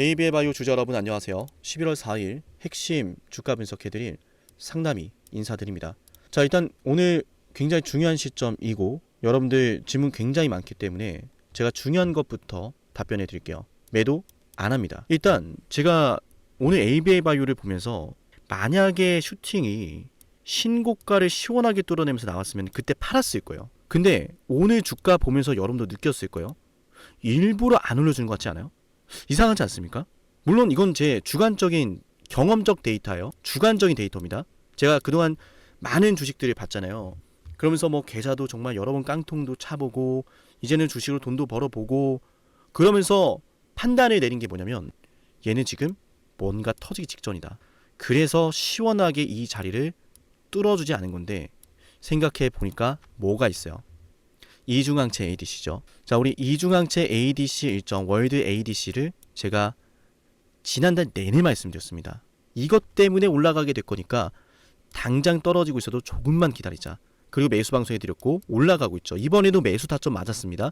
AB의 바이오 주자 여러분 안녕하세요. 11월 4일 핵심 주가 분석해드릴 상담이 인사드립니다. 자 일단 오늘 굉장히 중요한 시점이고 여러분들 질문 굉장히 많기 때문에 제가 중요한 것부터 답변해 드릴게요. 매도 안 합니다. 일단 제가 오늘 ABA 바이오를 보면서 만약에 슈팅이 신고가를 시원하게 뚫어내면서 나왔으면 그때 팔았을 거예요. 근데 오늘 주가 보면서 여러분도 느꼈을 거예요. 일부러 안 올려주는 것 같지 않아요? 이상하지 않습니까? 물론 이건 제 주관적인 경험적 데이터예요. 주관적인 데이터입니다. 제가 그동안 많은 주식들을 봤잖아요. 그러면서 뭐 계좌도 정말 여러 번 깡통도 차보고 이제는 주식으로 돈도 벌어보고 그러면서 판단을 내린 게 뭐냐면 얘는 지금 뭔가 터지기 직전이다. 그래서 시원하게 이 자리를 뚫어주지 않은 건데 생각해 보니까 뭐가 있어요. 이중항체 ADC죠. 자, 우리 이중항체 ADC 일정 월드 ADC를 제가 지난달 내내 말씀드렸습니다. 이것 때문에 올라가게 될 거니까 당장 떨어지고 있어도 조금만 기다리자. 그리고 매수 방송해 드렸고 올라가고 있죠. 이번에도 매수 타점 맞았습니다.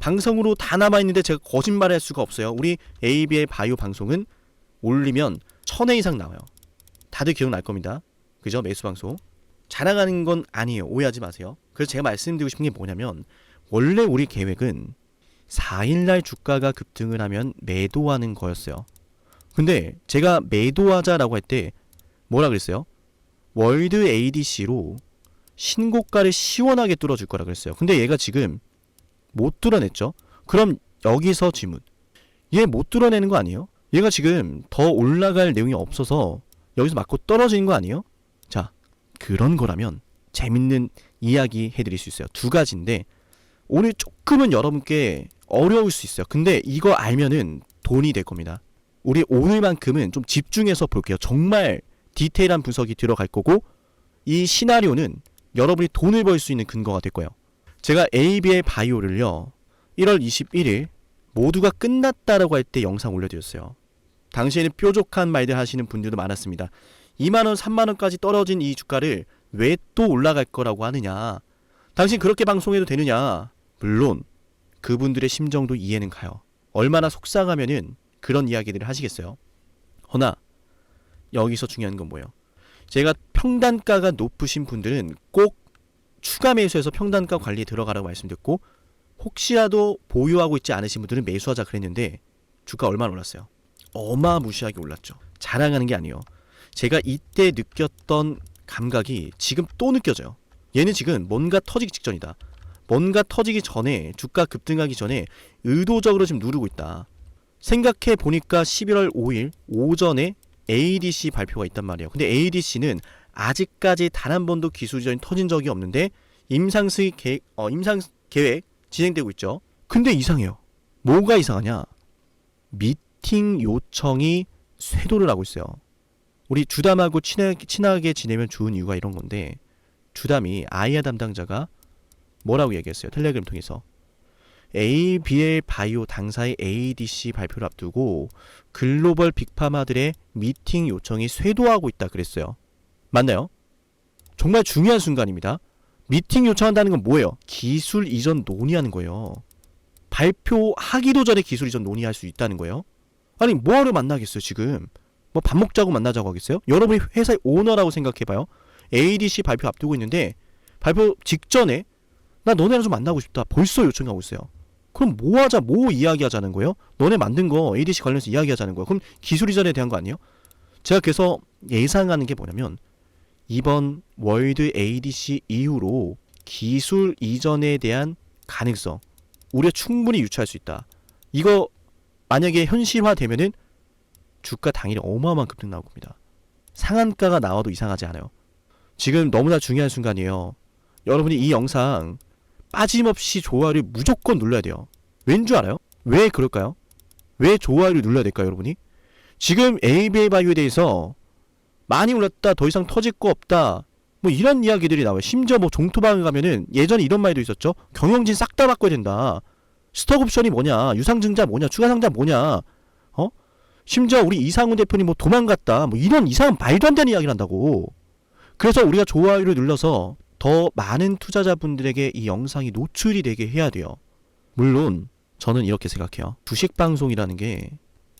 방송으로 다 남아 있는데 제가 거짓말을 할 수가 없어요. 우리 ABL 바이오 방송은 올리면 천회 이상 나와요. 다들 기억날 겁니다. 그죠? 매수 방송. 자랑하는 건 아니에요. 오해하지 마세요. 그래서 제가 말씀드리고 싶은 게 뭐냐면 원래 우리 계획은 4일날 주가가 급등을 하면 매도하는 거였어요. 근데 제가 매도하자라고 할 때 뭐라 그랬어요? 월드 ADC로 신고가를 시원하게 뚫어줄 거라 그랬어요. 근데 얘가 지금 못 뚫어냈죠? 그럼 여기서 질문. 얘 못 뚫어내는 거 아니에요? 얘가 지금 더 올라갈 내용이 없어서 여기서 맞고 떨어지는 거 아니에요? 자, 그런 거라면 재밌는 이야기 해 드릴 수 있어요. 두 가지인데 오늘 조금은 여러분께 어려울 수 있어요. 근데 이거 알면은 돈이 될 겁니다. 우리 오늘만큼은 좀 집중해서 볼게요. 정말 디테일한 분석이 들어갈 거고 이 시나리오는 여러분이 돈을 벌 수 있는 근거가 될 거예요. 제가 AB의 바이오를요. 1월 21일 모두가 끝났다라고 할 때 영상 올려드렸어요. 당시에는 뾰족한 말들 하시는 분들도 많았습니다. 2만원, 3만원까지 떨어진 이 주가를 왜 또 올라갈 거라고 하느냐. 당신 그렇게 방송해도 되느냐. 물론 그분들의 심정도 이해는 가요. 얼마나 속상하면은 그런 이야기들을 하시겠어요. 허나 여기서 중요한 건 뭐예요? 제가 평단가가 높으신 분들은 꼭 추가 매수해서 평단가 관리에 들어가라고 말씀드렸고 혹시라도 보유하고 있지 않으신 분들은 매수하자 그랬는데 주가 얼마나 올랐어요? 어마무시하게 올랐죠. 자랑하는 게 아니에요. 제가 이때 느꼈던 감각이 지금 또 느껴져요. 얘는 지금 뭔가 터지기 직전이다. 뭔가 터지기 전에 주가 급등하기 전에 의도적으로 지금 누르고 있다. 생각해 보니까 11월 5일 오전에 ADC 발표가 있단 말이에요. 근데 ADC는 아직까지 단 한 번도 기술 이전이 터진 적이 없는데 임상 수익 계획, 어, 임상 계획 진행되고 있죠. 근데 이상해요. 뭐가 이상하냐? 미팅 요청이 쇄도를 하고 있어요. 우리 주담하고 친하게, 친하게 지내면 좋은 이유가 이런 건데 주담이 아이아 담당자가 뭐라고 얘기했어요? 텔레그램 통해서 ABL 바이오 당사의 ADC 발표를 앞두고 글로벌 빅파마들의 미팅 요청이 쇄도하고 있다 그랬어요. 맞나요? 정말 중요한 순간입니다. 미팅 요청한다는 건 뭐예요? 기술 이전 논의하는 거예요. 발표하기도 전에 기술 이전 논의할 수 있다는 거예요. 아니 뭐하러 만나겠어요 지금? 뭐 밥 먹자고 만나자고 하겠어요? 여러분이 회사의 오너라고 생각해봐요. ADC 발표 앞두고 있는데 발표 직전에 나 너네랑 좀 만나고 싶다. 벌써 요청하고 있어요. 그럼 뭐 하자, 뭐 이야기하자는 거예요? 너네 만든 거 ADC 관련해서 이야기하자는 거예요. 그럼 기술 이전에 대한 거 아니에요? 제가 그래서 예상하는 게 뭐냐면 이번 월드 ADC 이후로 기술 이전에 대한 가능성 우리가 충분히 유추할 수 있다. 이거 만약에 현실화되면은 주가 당일에 어마어마한 급등 나올 겁니다. 상한가가 나와도 이상하지 않아요. 지금 너무나 중요한 순간이에요. 여러분이 이 영상 빠짐없이 좋아요를 무조건 눌러야 돼요. 왠 줄 알아요? 왜 그럴까요? 왜 좋아요를 눌러야 될까요, 여러분이? 지금 ABA 바이오에 대해서 많이 올랐다, 더 이상 터질 거 없다, 뭐 이런 이야기들이 나와요. 심지어 뭐 종토방에 가면은 예전에 이런 말도 있었죠. 경영진 싹 다 바꿔야 된다. 스톡 옵션이 뭐냐, 유상증자 뭐냐, 추가상자 뭐냐, 어? 심지어 우리 이상훈 대표님 뭐 도망갔다, 뭐 이런 이상한 말도 안 되는 이야기를 한다고. 그래서 우리가 좋아요를 눌러서 더 많은 투자자분들에게 이 영상이 노출이 되게 해야 돼요. 물론 저는 이렇게 생각해요. 주식 방송이라는 게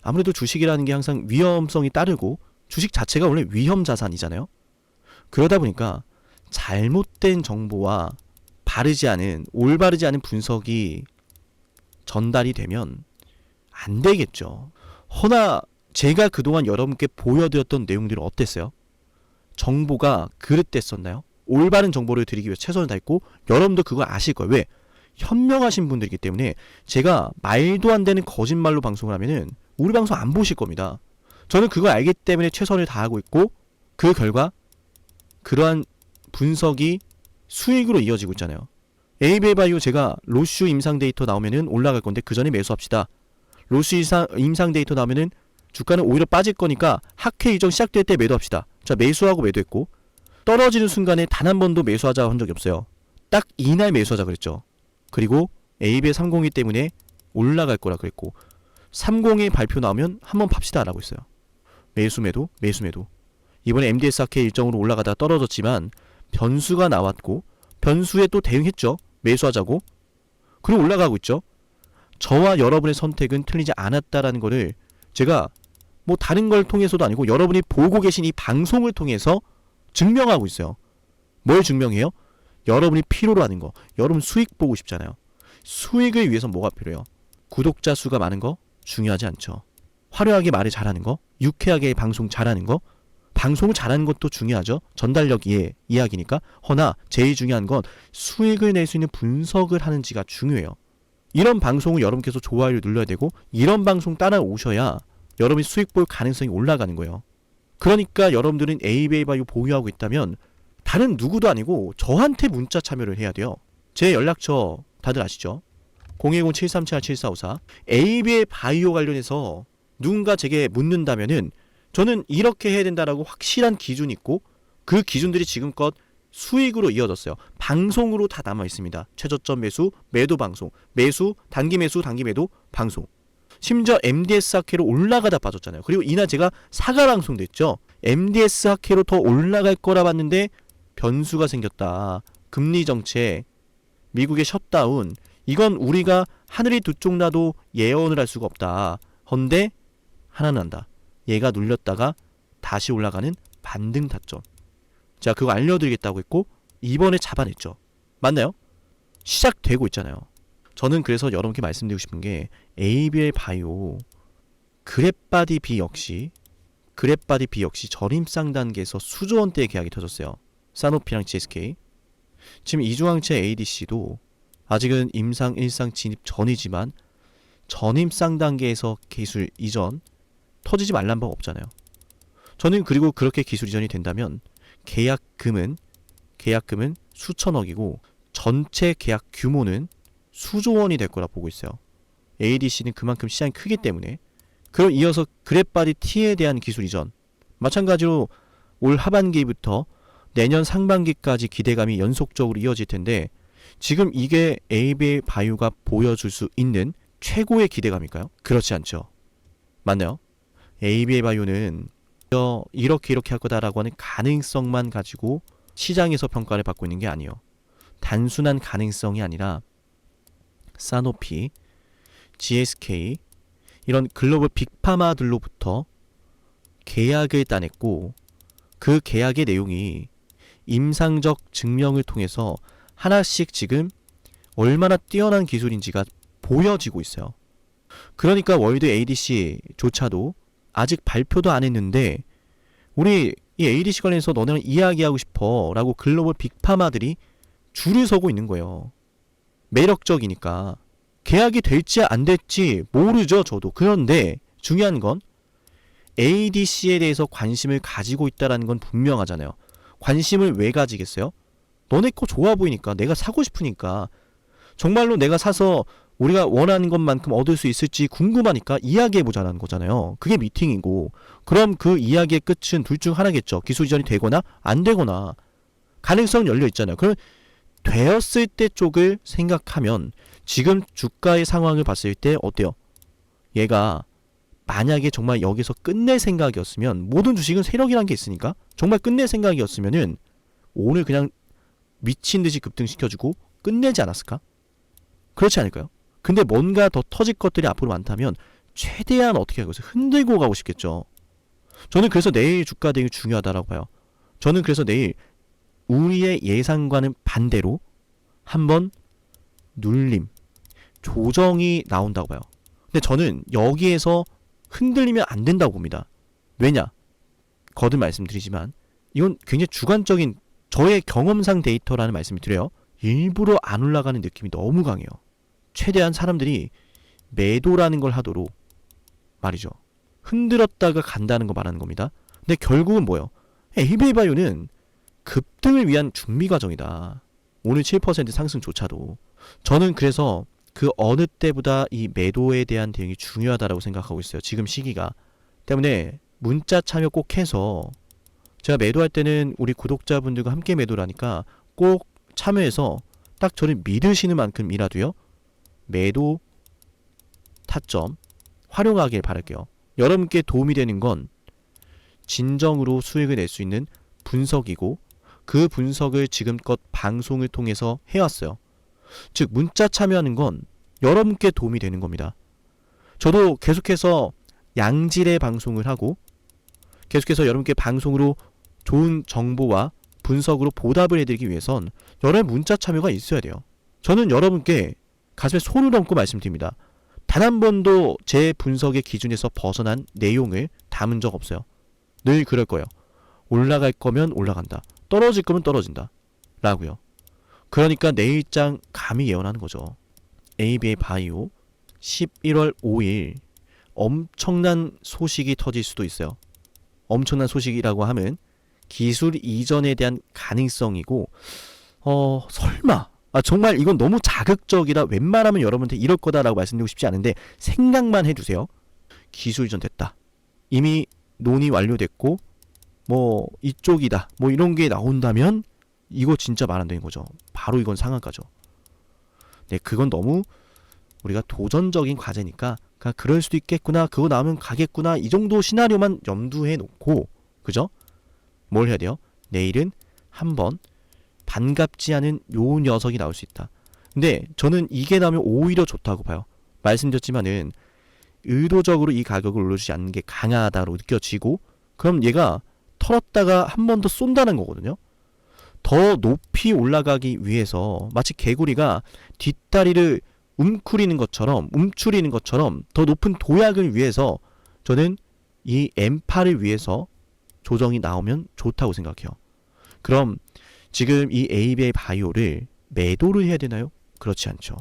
아무래도 주식이라는 게 항상 위험성이 따르고 주식 자체가 원래 위험 자산이잖아요. 그러다 보니까 잘못된 정보와 바르지 않은 올바르지 않은 분석이 전달이 되면 안 되겠죠. 허나 제가 그동안 여러분께 보여드렸던 내용들은 어땠어요? 정보가 그릇됐었나요? 올바른 정보를 드리기 위해 최선을 다했고 여러분도 그걸 아실 거예요. 왜? 현명하신 분들이기 때문에 제가 말도 안 되는 거짓말로 방송을 하면은 우리 방송 안 보실 겁니다. 저는 그걸 알기 때문에 최선을 다하고 있고 그 결과 그러한 분석이 수익으로 이어지고 있잖아요. ABA 바이오 제가 로슈 임상 데이터 나오면은 올라갈 건데 그 전에 매수합시다. 로슈 임상, 임상 데이터 나오면은 주가는 오히려 빠질 거니까 학회 이전 시작될 때 매도합시다. 자 매수하고 매도했고 떨어지는 순간에 단 한 번도 매수하자 한 적이 없어요. 딱 이날 매수하자 그랬죠. 그리고 AB의 302 때문에 올라갈 거라 그랬고 30의 발표 나오면 한번 팝시다 라고 했어요. 매수 매도 매수 매도 이번에 MDS 학회 일정으로 올라가다 떨어졌지만 변수가 나왔고 변수에 또 대응했죠. 매수하자고. 그리고 올라가고 있죠. 저와 여러분의 선택은 틀리지 않았다라는 거를 제가 뭐 다른 걸 통해서도 아니고 여러분이 보고 계신 이 방송을 통해서 증명하고 있어요. 뭘 증명해요? 여러분이 필요로 하는 거. 여러분 수익 보고 싶잖아요. 수익을 위해서 뭐가 필요해요? 구독자 수가 많은 거 중요하지 않죠. 화려하게 말을 잘하는 거, 유쾌하게 방송 잘하는 거, 방송을 잘하는 것도 중요하죠. 전달력의 이야기니까. 허나 제일 중요한 건 수익을 낼 수 있는 분석을 하는지가 중요해요. 이런 방송을 여러분께서 좋아요를 눌러야 되고 이런 방송 따라오셔야 여러분이 수익 볼 가능성이 올라가는 거예요. 그러니까 여러분들은 ABA 바이오 보유하고 있다면 다른 누구도 아니고 저한테 문자 참여를 해야 돼요. 제 연락처 다들 아시죠? 010-737-7454 ABA 바이오 관련해서 누군가 제게 묻는다면은 저는 이렇게 해야 된다라고 확실한 기준이 있고 그 기준들이 지금껏 수익으로 이어졌어요. 방송으로 다 남아 있습니다. 최저점 매수, 매도 방송, 매수, 단기 매수, 단기 매도 방송. 심지어 MDS 학회로 올라가다 빠졌잖아요. 그리고 이날 제가 사과 방송도 했죠. MDS 학회로 더 올라갈 거라 봤는데 변수가 생겼다. 금리 정책, 미국의 셧다운. 이건 우리가 하늘이 두 쪽 나도 예언을 할 수가 없다. 헌데 하나는 한다. 얘가 눌렸다가 다시 올라가는 반등 타점. 자, 그거 알려드리겠다고 했고 이번에 잡아냈죠. 맞나요? 시작되고 있잖아요. 저는 그래서 여러분께 말씀드리고 싶은 게 ABL 바이오 그랩바디 B 역시 그랩바디 B 역시 저림상 단계에서 수조 원대의 계약이 터졌어요. 사노피랑 GSK. 지금 이중항체 ADC도 아직은 임상 일상 진입 전이지만 전임상 단계에서 기술 이전 터지지 말란 법 없잖아요. 저는 그리고 그렇게 기술 이전이 된다면 계약금은 계약금은 수천억이고 전체 계약 규모는 수조 원이 될 거라 보고 있어요. ADC는 그만큼 시장이 크기 때문에 그럼 이어서 그랩바디 T에 대한 기술 이전 마찬가지로 올 하반기부터 내년 상반기까지 기대감이 연속적으로 이어질 텐데 지금 이게 ABA 바이오가 보여줄 수 있는 최고의 기대감일까요? 그렇지 않죠. 맞나요? ABA 바이오는 어, 이렇게 이렇게 할 거다라고 하는 가능성만 가지고 시장에서 평가를 받고 있는 게 아니에요. 단순한 가능성이 아니라 사노피, GSK 이런 글로벌 빅파마들로부터 계약을 따냈고 그 계약의 내용이 임상적 증명을 통해서 하나씩 지금 얼마나 뛰어난 기술인지가 보여지고 있어요. 그러니까 월드 ADC조차도 아직 발표도 안 했는데 우리 이 ADC 관련해서 너네랑 이야기하고 싶어 라고 글로벌 빅파마들이 줄을 서고 있는 거예요. 매력적이니까. 계약이 될지 안 될지 모르죠, 저도. 그런데 중요한 건 ADC에 대해서 관심을 가지고 있다라는 건 분명하잖아요. 관심을 왜 가지겠어요? 너네 거 좋아 보이니까 내가 사고 싶으니까 정말로 내가 사서 우리가 원하는 것만큼 얻을 수 있을지 궁금하니까 이야기해 보자는 거잖아요. 그게 미팅이고 그럼 그 이야기의 끝은 둘 중 하나겠죠. 기술 이전이 되거나 안 되거나 가능성 열려 있잖아요. 그럼 되었을 때 쪽을 생각하면 지금 주가의 상황을 봤을 때 어때요? 얘가 만약에 정말 여기서 끝낼 생각이었으면 모든 주식은 세력이란 게 있으니까 정말 끝낼 생각이었으면은 오늘 그냥 미친 듯이 급등시켜주고 끝내지 않았을까? 그렇지 않을까요? 근데 뭔가 더 터질 것들이 앞으로 많다면 최대한 어떻게 하고 있어요? 흔들고 가고 싶겠죠. 저는 그래서 내일 주가 되게 중요하다라고 봐요. 저는 그래서 내일 우리의 예상과는 반대로 한번 눌림, 조정이 나온다고 봐요. 근데 저는 여기에서 흔들리면 안 된다고 봅니다. 왜냐? 거듭 말씀드리지만 이건 굉장히 주관적인 저의 경험상 데이터라는 말씀을 드려요. 일부러 안 올라가는 느낌이 너무 강해요. 최대한 사람들이 매도라는 걸 하도록 말이죠. 흔들었다가 간다는 거 말하는 겁니다. 근데 결국은 뭐예요? 에이베이 바이오는 급등을 위한 준비 과정이다. 오늘 7% 상승조차도. 저는 그래서 그 어느 때보다 이 매도에 대한 대응이 중요하다라고 생각하고 있어요. 지금 시기가. 때문에 문자 참여 꼭 해서 제가 매도할 때는 우리 구독자분들과 함께 매도라니까 꼭 참여해서 딱 저를 믿으시는 만큼이라도요. 매도 타점 활용하길 바랄게요. 여러분께 도움이 되는 건 진정으로 수익을 낼 수 있는 분석이고 그 분석을 지금껏 방송을 통해서 해왔어요. 즉 문자 참여하는 건 여러분께 도움이 되는 겁니다. 저도 계속해서 양질의 방송을 하고 계속해서 여러분께 방송으로 좋은 정보와 분석으로 보답을 해드리기 위해선 여러분의 문자 참여가 있어야 돼요. 저는 여러분께 가슴에 손을 얹고 말씀드립니다. 단 한 번도 제 분석의 기준에서 벗어난 내용을 담은 적 없어요. 늘 그럴 거예요. 올라갈 거면 올라간다. 떨어질 거면 떨어진다. 라고요. 그러니까 내일장 감히 예언하는 거죠. ABA 바이오 11월 5일 엄청난 소식이 터질 수도 있어요. 엄청난 소식이라고 하면 기술 이전에 대한 가능성이고 어 설마 아 정말 이건 너무 자극적이라 웬만하면 여러분한테 이럴 거다라고 말씀드리고 싶지 않은데 생각만 해주세요. 기술 이전 됐다. 이미 논의 완료됐고 뭐 이쪽이다. 뭐 이런 게 나온다면 이거 진짜 말 안 되는 거죠. 바로 이건 상한가죠. 네, 그건 너무 우리가 도전적인 과제니까 그냥 그럴 수도 있겠구나. 그거 나오면 가겠구나. 이 정도 시나리오만 염두해 놓고 그죠? 뭘 해야 돼요? 내일은 한번 반갑지 않은 요 녀석이 나올 수 있다. 근데 저는 이게 나오면 오히려 좋다고 봐요. 말씀드렸지만은 의도적으로 이 가격을 올려주지 않는 게 강하다로 느껴지고 그럼 얘가 털었다가 한 번 더 쏜다는 거거든요. 더 높이 올라가기 위해서 마치 개구리가 뒷다리를 움크리는 것처럼 움츠리는 것처럼 더 높은 도약을 위해서 저는 이 M8을 위해서 조정이 나오면 좋다고 생각해요. 그럼 지금 이 ABA 바이오를 매도를 해야 되나요? 그렇지 않죠.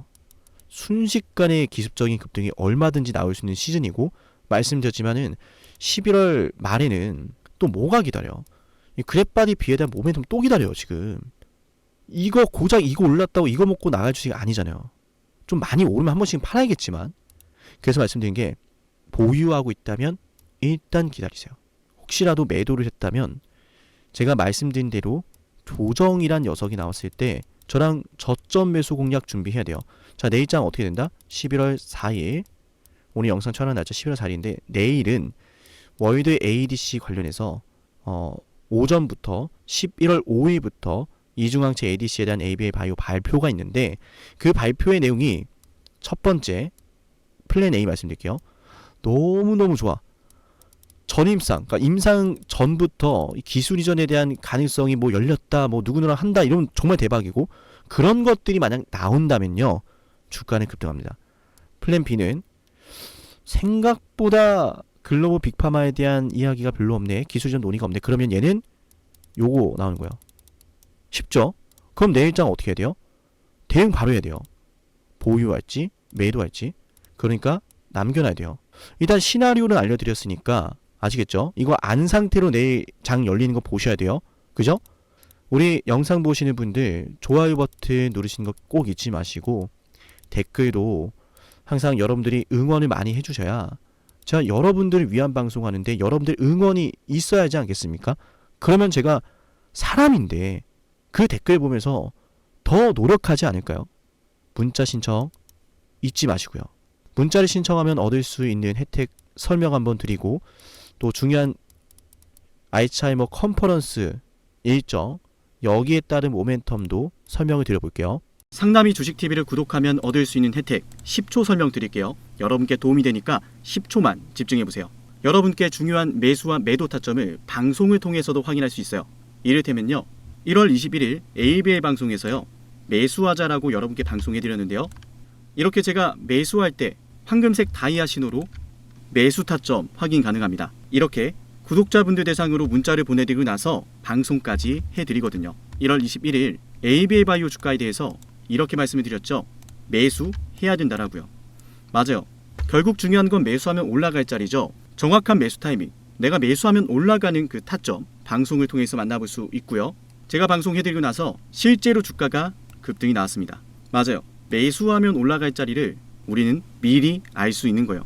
순식간에 기습적인 급등이 얼마든지 나올 수 있는 시즌이고 말씀드렸지만은 11월 말에는 또 뭐가 기다려? 이 그랩바디 비에 대한 모멘텀 또 기다려요 지금. 이거 고작 이거 올랐다고 이거 먹고 나갈 주식이 아니잖아요. 좀 많이 오르면 한 번씩 팔아야겠지만 그래서 말씀드린 게 보유하고 있다면 일단 기다리세요. 혹시라도 매도를 했다면 제가 말씀드린 대로 조정이란 녀석이 나왔을 때 저랑 저점 매수 공략 준비해야 돼요. 자, 내일장 어떻게 된다? 11월 4일. 오늘 영상 촬영 날짜 11월 4일인데 내일은 월드 ADC 관련해서 어, 오전부터 11월 5일부터 이중항체 ADC에 대한 ABA 바이오 발표가 있는데 그 발표의 내용이 첫 번째 플랜 A 말씀드릴게요. 너무너무 좋아. 전임상, 그러니까 임상 전부터 이 기술 이전에 대한 가능성이 뭐 열렸다, 뭐 누구누구랑 한다 이러면 정말 대박이고 그런 것들이 만약 나온다면요 주가는 급등합니다. 플랜 B는 생각보다 글로벌 빅파마에 대한 이야기가 별로 없네, 기술 이전 논의가 없네. 그러면 얘는 요거 나오는 거예요. 쉽죠? 그럼 내 일장 어떻게 해야 돼요? 대응 바로 해야 돼요. 보유할지 매도할지. 그러니까 남겨놔야 돼요. 일단 시나리오는 알려드렸으니까 아시겠죠? 이거 안 상태로 내일 장 열리는 거 보셔야 돼요. 그죠? 우리 영상 보시는 분들 좋아요 버튼 누르시는 거 꼭 잊지 마시고 댓글도 항상 여러분들이 응원을 많이 해주셔야 제가 여러분들을 위한 방송하는데 여러분들 응원이 있어야 하지 않겠습니까? 그러면 제가 사람인데 그 댓글 보면서 더 노력하지 않을까요? 문자 신청 잊지 마시고요. 문자를 신청하면 얻을 수 있는 혜택 설명 한번 드리고 또 중요한 알츠하이머 컨퍼런스 일정 여기에 따른 모멘텀도 설명을 드려볼게요. 상담이 주식TV를 구독하면 얻을 수 있는 혜택 10초 설명 드릴게요. 여러분께 도움이 되니까 10초만 집중해 보세요. 여러분께 중요한 매수와 매도 타점을 방송을 통해서도 확인할 수 있어요. 이를테면요. 1월 21일 ABL 방송에서요. 매수하자라고 여러분께 방송해 드렸는데요. 이렇게 제가 매수할 때 황금색 다이아 신호로 매수 타점 확인 가능합니다. 이렇게 구독자분들 대상으로 문자를 보내드리고 나서 방송까지 해드리거든요. 1월 21일 ABL 바이오 주가에 대해서 이렇게 말씀을 드렸죠. 매수해야 된다라고요. 맞아요. 결국 중요한 건 매수하면 올라갈 자리죠. 정확한 매수 타이밍. 내가 매수하면 올라가는 그 타점 방송을 통해서 만나볼 수 있고요. 제가 방송해드리고 나서 실제로 주가가 급등이 나왔습니다. 맞아요. 매수하면 올라갈 자리를 우리는 미리 알 수 있는 거예요.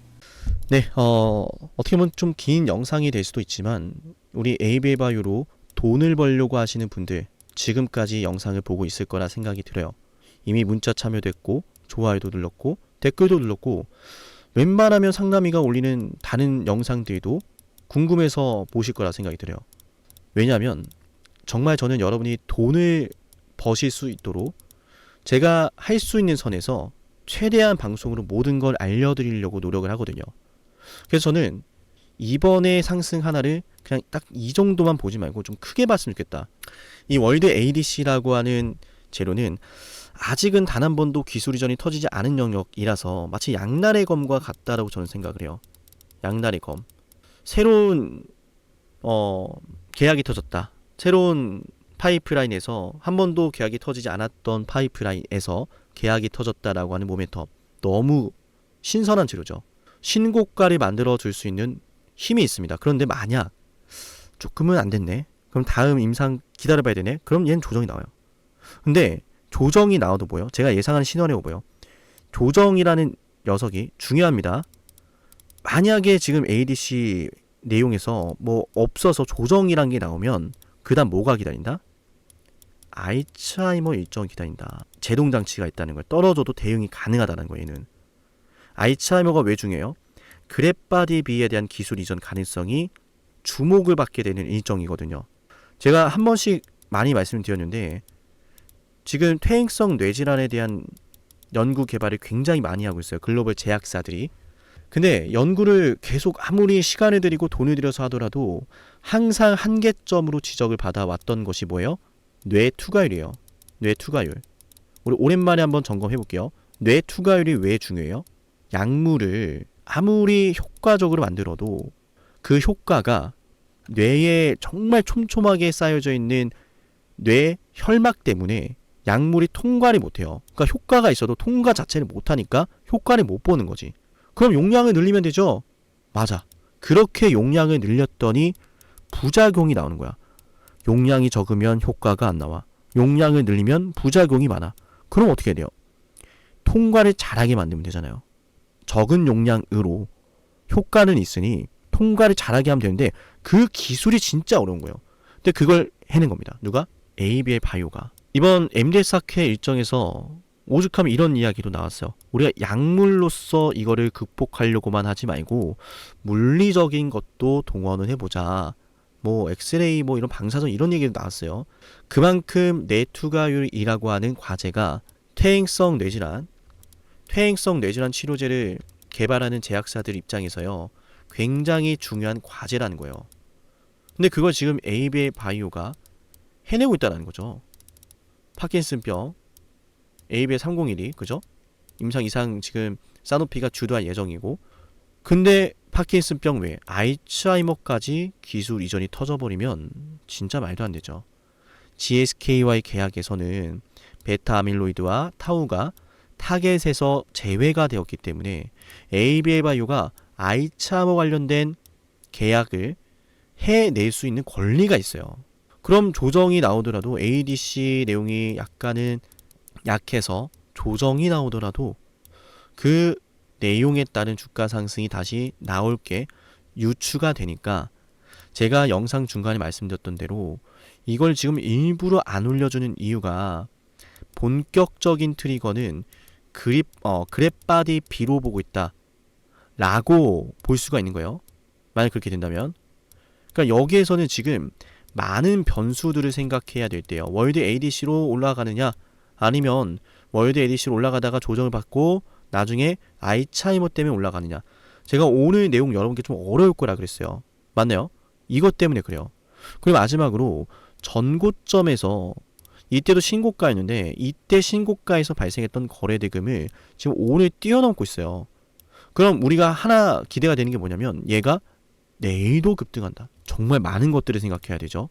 네, 어, 어떻게 보면 좀 긴 영상이 될 수도 있지만 우리 바이오로 돈을 벌려고 하시는 분들 지금까지 영상을 보고 있을 거라 생각이 들어요. 이미 문자 참여됐고 좋아요도 눌렀고 댓글도 눌렀고 웬만하면 상남이가 올리는 다른 영상들도 궁금해서 보실 거라 생각이 들어요. 왜냐하면 정말 저는 여러분이 돈을 버실 수 있도록 제가 할 수 있는 선에서 최대한 방송으로 모든 걸 알려드리려고 노력을 하거든요. 그래서 저는 이번에 상승 하나를 그냥 딱 이 정도만 보지 말고 좀 크게 봤으면 좋겠다. 이 월드 ADC라고 하는 재료는 아직은 단 한 번도 기술 이전이 터지지 않은 영역이라서 마치 양날의 검과 같다라고 저는 생각을 해요. 양날의 검. 새로운 어 계약이 터졌다. 새로운 파이프라인에서 한 번도 계약이 터지지 않았던 파이프라인에서 계약이 터졌다라고 하는 모멘텀. 너무 신선한 재료죠. 신고가를 만들어 줄 수 있는 힘이 있습니다. 그런데 만약 조금은 안 됐네. 그럼 다음 임상 기다려봐야 되네. 그럼 얘는 조정이 나와요. 근데 조정이 나와도 뭐요? 제가 예상하는 신원에 뭐요? 조정이라는 녀석이 중요합니다. 만약에 지금 ADC 내용에서 뭐 없어서 조정이란 게 나오면 그다음 뭐가 기다린다? 알츠하이머 일정이 기다린다. 제동 장치가 있다는 걸 떨어져도 대응이 가능하다는 거예요. 얘는 알츠하이머가 왜 중요해요? 그랩바디 비에 대한 기술 이전 가능성이 주목을 받게 되는 일정이거든요. 제가 한 번씩 많이 말씀드렸는데 지금 퇴행성 뇌질환에 대한 연구 개발을 굉장히 많이 하고 있어요. 글로벌 제약사들이. 근데 연구를 계속 아무리 시간을 들이고 돈을 들여서 하더라도 항상 한계점으로 지적을 받아왔던 것이 뭐예요? 뇌 투과율이에요. 뇌 투과율. 우리 오랜만에 한번 점검해 볼게요. 뇌 투과율이 왜 중요해요? 약물을 아무리 효과적으로 만들어도 그 효과가 뇌에 정말 촘촘하게 쌓여져 있는 뇌 혈막 때문에 약물이 통과를 못해요. 그러니까 효과가 있어도 통과 자체를 못하니까 효과를 못 보는 거지. 그럼 용량을 늘리면 되죠? 맞아. 그렇게 용량을 늘렸더니 부작용이 나오는 거야. 용량이 적으면 효과가 안 나와. 용량을 늘리면 부작용이 많아. 그럼 어떻게 돼요? 통과를 잘하게 만들면 되잖아요. 적은 용량으로 효과는 있으니 통과를 잘하게 하면 되는데 그 기술이 진짜 어려운 거예요. 근데 그걸 해낸 겁니다. 누가? ABL 바이오가. 이번 MDS 학회 일정에서 오죽하면 이런 이야기도 나왔어요. 우리가 약물로서 이거를 극복하려고만 하지 말고 물리적인 것도 동원을 해보자. 뭐 엑스레이 뭐 이런 방사선 이런 얘기도 나왔어요. 그만큼 뇌투과율이라고 하는 과제가 퇴행성 뇌질환, 퇴행성 뇌질환 치료제를 개발하는 제약사들 입장에서요. 굉장히 중요한 과제라는 거예요. 근데 그걸 지금 ABA 바이오가 해내고 있다는 거죠. 파킨슨병 ABA 301이 그죠? 임상 이상 지금 사노피가 주도할 예정이고 근데 파킨슨병 외에 알츠하이머까지 기술 이전이 터져버리면 진짜 말도 안 되죠. GSK와의 계약에서는 베타 아밀로이드와 타우가 타겟에서 제외가 되었기 때문에 ABA 바이오가 알츠하이머 관련된 계약을 해낼 수 있는 권리가 있어요. 그럼 조정이 나오더라도 ADC 내용이 약간은 약해서 조정이 나오더라도 그 내용에 따른 주가 상승이 다시 나올 게 유추가 되니까 제가 영상 중간에 말씀드렸던 대로 이걸 지금 일부러 안 올려주는 이유가 본격적인 트리거는 그립 어 그랩바디 B로 보고 있다 라고 볼 수가 있는 거예요 만약 그렇게 된다면 그러니까 여기에서는 지금 많은 변수들을 생각해야 될 때요 월드 ADC로 올라가느냐 아니면 월드 ADC로 올라가다가 조정을 받고 나중에 아이차이머 때문에 올라가느냐. 제가 오늘 내용 여러분께 좀 어려울 거라 그랬어요. 맞나요? 이것 때문에 그래요. 그리고 마지막으로 전고점에서 이때도 신고가였는데 이때 신고가에서 발생했던 거래 대금을 지금 오늘 뛰어넘고 있어요. 그럼 우리가 하나 기대가 되는 게 뭐냐면 얘가 내일도 급등한다. 정말 많은 것들을 생각해야 되죠.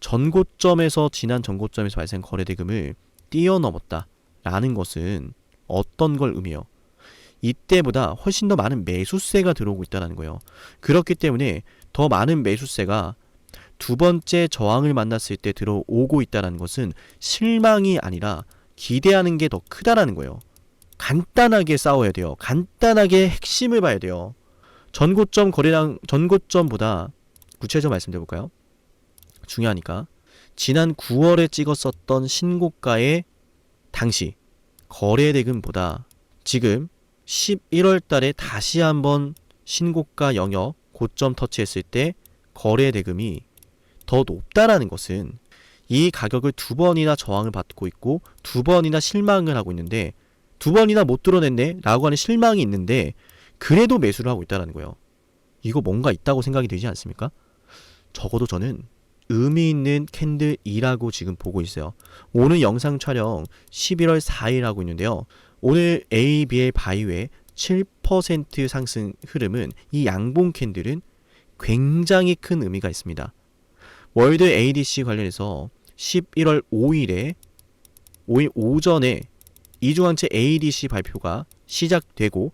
전고점에서 지난 전고점에서 발생 거래 대금을 뛰어넘었다 라는 것은 어떤 걸 의미해요? 이때보다 훨씬 더 많은 매수세가 들어오고 있다는 거예요. 그렇기 때문에 더 많은 매수세가 두 번째 저항을 만났을 때 들어오고 있다는 것은 실망이 아니라 기대하는 게 더 크다라는 거예요. 간단하게 싸워야 돼요. 간단하게 핵심을 봐야 돼요. 전고점 거래량 전고점보다 구체적으로 말씀드려 볼까요? 중요하니까 지난 9월에 찍었었던 신고가의 당시 거래 대금보다 지금 11월 달에 다시 한번 신고가 영역 고점 터치했을 때 거래 대금이 더 높다라는 것은 이 가격을 두 번이나 저항을 받고 있고 두 번이나 실망을 하고 있는데 두 번이나 못 뚫어냈네 라고 하는 실망이 있는데 그래도 매수를 하고 있다는 거예요. 이거 뭔가 있다고 생각이 되지 않습니까? 적어도 저는 의미 있는 캔들이라고 지금 보고 있어요. 오늘 영상 촬영 11월 4일 하고 있는데요. 오늘 ABL 바이오의 7% 상승 흐름은 이 양봉 캔들은 굉장히 큰 의미가 있습니다. 월드 ADC 관련해서 11월 5일에 5일 오전에 이중항체 ADC 발표가 시작되고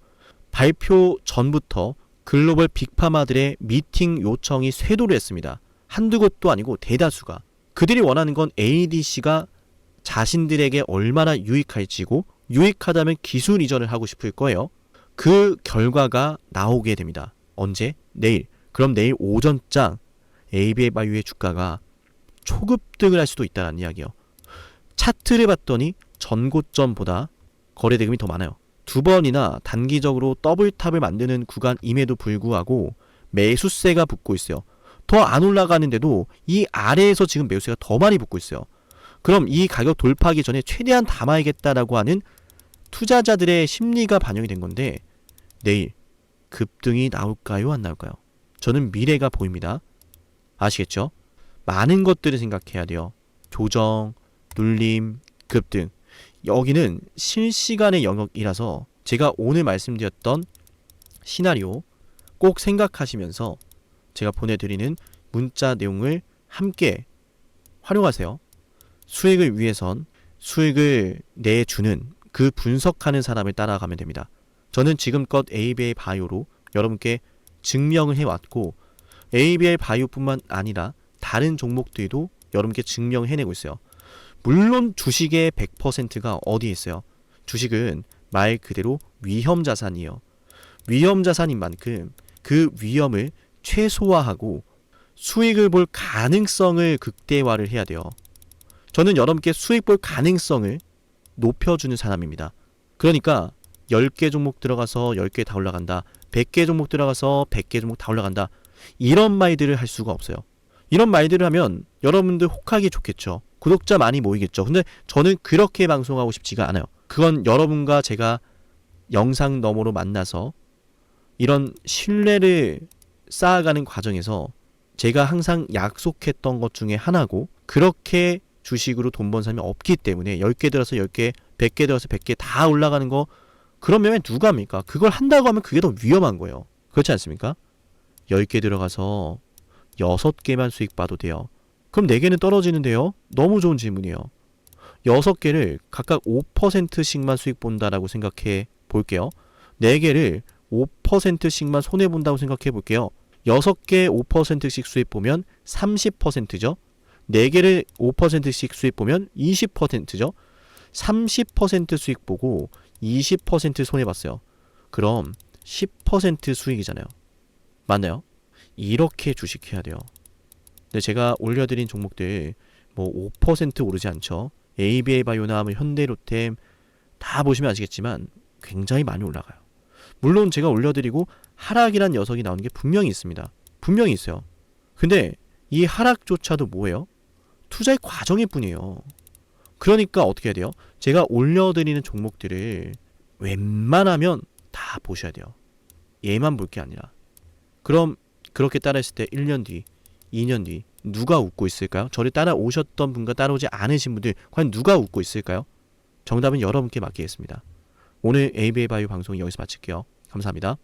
발표 전부터 글로벌 빅파마들의 미팅 요청이 쇄도를 했습니다. 한두 곳도 아니고 대다수가 그들이 원하는 건 ADC가 자신들에게 얼마나 유익할지고 유익하다면 기술 이전을 하고 싶을 거예요. 그 결과가 나오게 됩니다. 언제? 내일. 그럼 내일 오전장 ABA 바이오의 주가가 초급등을 할 수도 있다는 이야기요. 차트를 봤더니 전고점보다 거래 대금이 더 많아요. 두 번이나 단기적으로 더블탑을 만드는 구간임에도 불구하고 매수세가 붙고 있어요. 더 안 올라가는데도 이 아래에서 지금 매수세가 더 많이 붙고 있어요. 그럼 이 가격 돌파하기 전에 최대한 담아야겠다라고 하는 투자자들의 심리가 반영이 된 건데 내일 급등이 나올까요? 안 나올까요? 저는 미래가 보입니다. 아시겠죠? 많은 것들을 생각해야 돼요. 조정, 눌림, 급등. 여기는 실시간의 영역이라서 제가 오늘 말씀드렸던 시나리오 꼭 생각하시면서 제가 보내드리는 문자 내용을 함께 활용하세요. 수익을 위해선 수익을 내주는 그 분석하는 사람을 따라가면 됩니다. 저는 지금껏 ABA 바이오로 여러분께 증명을 해왔고 ABA 바이오뿐만 아니라 다른 종목들도 여러분께 증명해내고 있어요. 물론 주식의 100%가 어디에 있어요? 주식은 말 그대로 위험 자산이에요. 위험 자산인 만큼 그 위험을 최소화하고 수익을 볼 가능성을 극대화를 해야 돼요. 저는 여러분께 수익 볼 가능성을 높여주는 사람입니다. 그러니까 10개 종목 들어가서 10개 다 올라간다. 100개 종목 들어가서 100개 종목 다 올라간다. 이런 말들을 할 수가 없어요. 이런 말들을 하면 여러분들 혹하기 좋겠죠. 구독자 많이 모이겠죠. 근데 저는 그렇게 방송하고 싶지가 않아요. 그건 여러분과 제가 영상 너머로 만나서 이런 신뢰를 쌓아가는 과정에서 제가 항상 약속했던 것 중에 하나고 그렇게 주식으로 돈 번 사람이 없기 때문에 10개 들어서 10개, 100개 들어서 100개 다 올라가는 거 그러면 누가 합니까? 그걸 한다고 하면 그게 더 위험한 거예요. 그렇지 않습니까? 10개 들어가서 6개만 수익 봐도 돼요. 그럼 4개는 떨어지는데요? 너무 좋은 질문이에요. 6개를 각각 5%씩만 수익 본다라고 생각해 볼게요. 4개를 5%씩만 손해 본다고 생각해 볼게요. 6개 5%씩 수익 보면 30%죠. 4개를 5%씩 수익 보면 20%죠. 30% 수익 보고 20% 손해 봤어요. 그럼 10% 수익이잖아요. 맞나요? 이렇게 주식해야 돼요. 근데 제가 올려드린 종목들 뭐 5% 오르지 않죠. ABA 바이오나 뭐 현대로템 다 보시면 아시겠지만 굉장히 많이 올라가요. 물론 제가 올려드리고 하락이란 녀석이 나오는 게 분명히 있습니다. 분명히 있어요. 근데 이 하락조차도 뭐예요? 투자의 과정일 뿐이에요. 그러니까 어떻게 해야 돼요? 제가 올려드리는 종목들을 웬만하면 다 보셔야 돼요. 얘만 볼 게 아니라. 그럼 그렇게 따라했을 때 1년 뒤, 2년 뒤 누가 웃고 있을까요? 저를 따라오셨던 분과 따라오지 않으신 분들 과연 누가 웃고 있을까요? 정답은 여러분께 맡기겠습니다. 오늘 ABA 바이오 방송 여기서 마칠게요. 감사합니다.